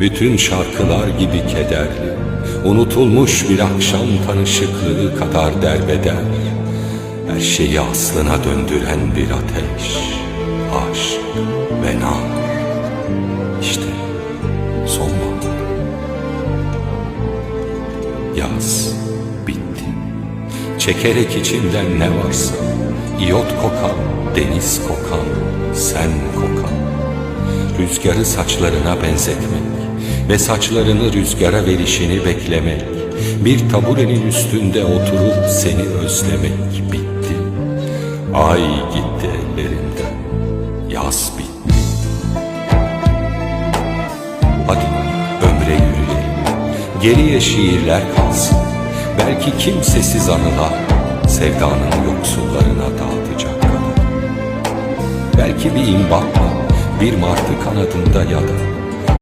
Bütün şarkılar gibi kederli Unutulmuş bir akşam tanışıklığı kadar derbeder. Her şeyi aslına döndüren bir ateş Aşk ve nar İşte sonbahar Yaz bitti. Çekerek içinden ne varsa İyot kokan, deniz kokan, sen kokan. Rüzgarı saçlarına benzetmek Ve saçlarını rüzgara verişini beklemek. Bir taburenin üstünde oturup seni özlemek bitti. Ay gitti ellerinden Yaz bitti. Hadi ömre yürüyelim Geriye şiirler kalsın. Belki kimsesiz anılar Sevdanın yoksullarına dağıtacak kadar. Belki bir imbakla Bir martı kanadında ya